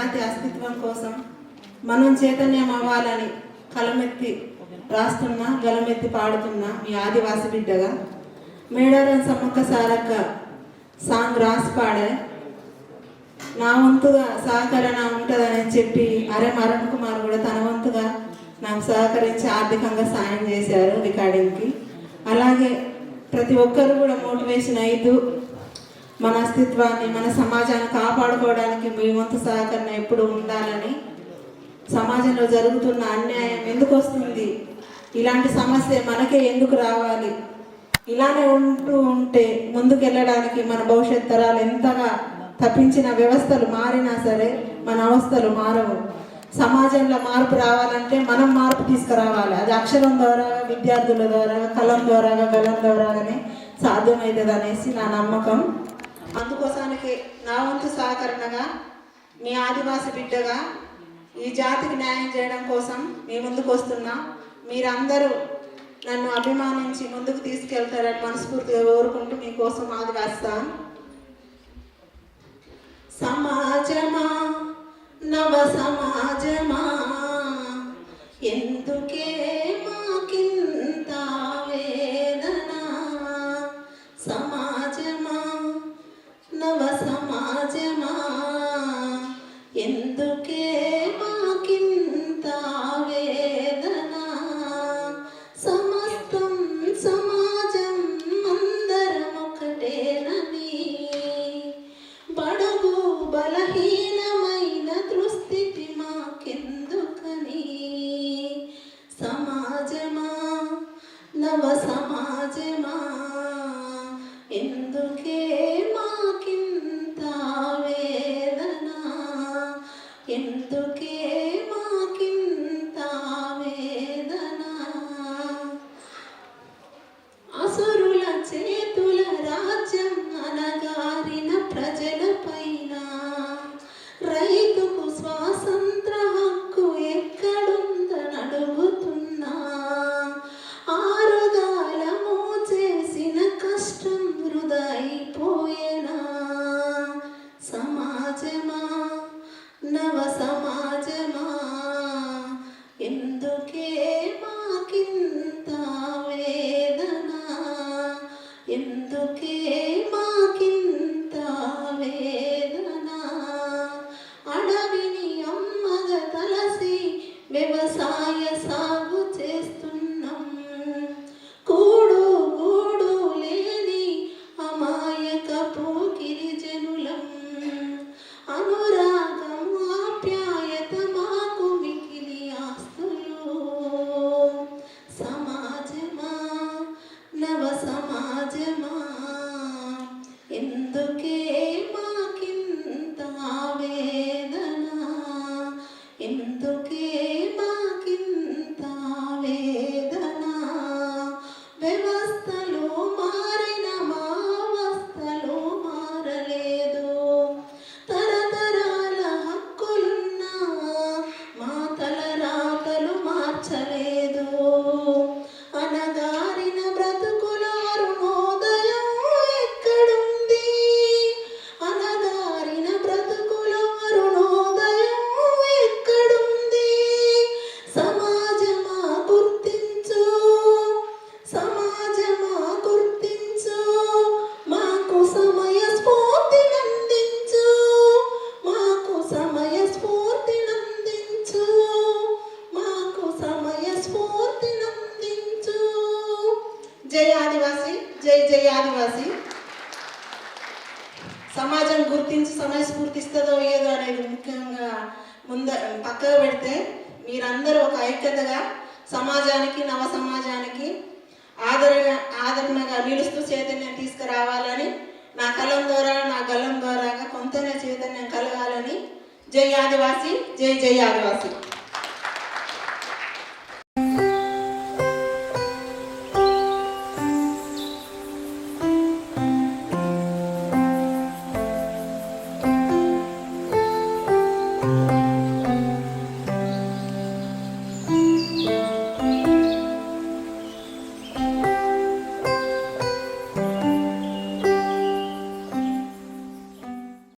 జాతి అస్తిత్వం కోసం మనం చైతన్యం అవ్వాలని కలమెత్తి రాస్తున్నా గలమెత్తి పాడుతున్నా మీ ఆదివాసి బిడ్డగా మేడారం సమ్మక్క సారక్క సాంగ్ రాసి పాడే నా వంతుగా సహకరణ ఉంటుందని చెప్పి అరే మరణ్ కుమార్ కూడా తన వంతుగా నాకు సహకరించి ఆర్థికంగా సాయం చేశారు రికార్డింగ్కి. అలాగే ప్రతి ఒక్కరు కూడా మోటివేషన్ అవుతూ మన అస్తిత్వాన్ని మన సమాజాన్ని కాపాడుకోవడానికి మీ వంతు సహకరణ ఎప్పుడు ఉండాలని సమాజంలో జరుగుతున్న అన్యాయం ఎందుకు వస్తుంది? ఇలాంటి సమస్య మనకే ఎందుకు రావాలి? ఇలానే ఉంటూ ఉంటే ముందుకెళ్ళడానికి మన భవిష్యత్ తరాలు ఎంతగా తప్పించిన వ్యవస్థలు మారినా సరే మన అవస్థలు మారవు. సమాజంలో మార్పు రావాలంటే మనం మార్పు తీసుకురావాలి. అది అక్షరం ద్వారా విద్యార్థుల ద్వారా కలం ద్వారా గలం ద్వారానే సాధ్యమవుతుంది అనేసి నా నమ్మకం. అందుకోసానికి నా వంతు సహకరణగా మీ ఆదివాసి బిడ్డగా ఈ జాతికి న్యాయం చేయడం కోసం మీ ముందుకు వస్తున్నా. మీరందరూ నన్ను అభిమానించి ముందుకు తీసుకెళ్తారని మనస్ఫూర్తిగా కోరుకుంటూ మీకోసం ఆదివేస్తాను సమాజమా నవ సమాజమా సమాజమా? నవ సమాజమా? ఎందుకే మాకింత వేదన? ఎందుకే ఎందుకే ಚಲೇ జై ఆదివాసి. సమాజం గుర్తించి సమయస్ఫూర్తిస్తుందో ఏదో అనేది ముఖ్యంగా ముంద పక్కకు పెడితే మీరందరూ ఒక ఐక్యతగా సమాజానికి నవ సమాజానికి ఆదరణ ఆదరణగా నిలుస్తూ చైతన్యం తీసుకురావాలని నా కలం ద్వారా నా గలం ద్వారా కొంతనే చైతన్యం కలగాలని. జై ఆదివాసి జై జై ఆదివాసి.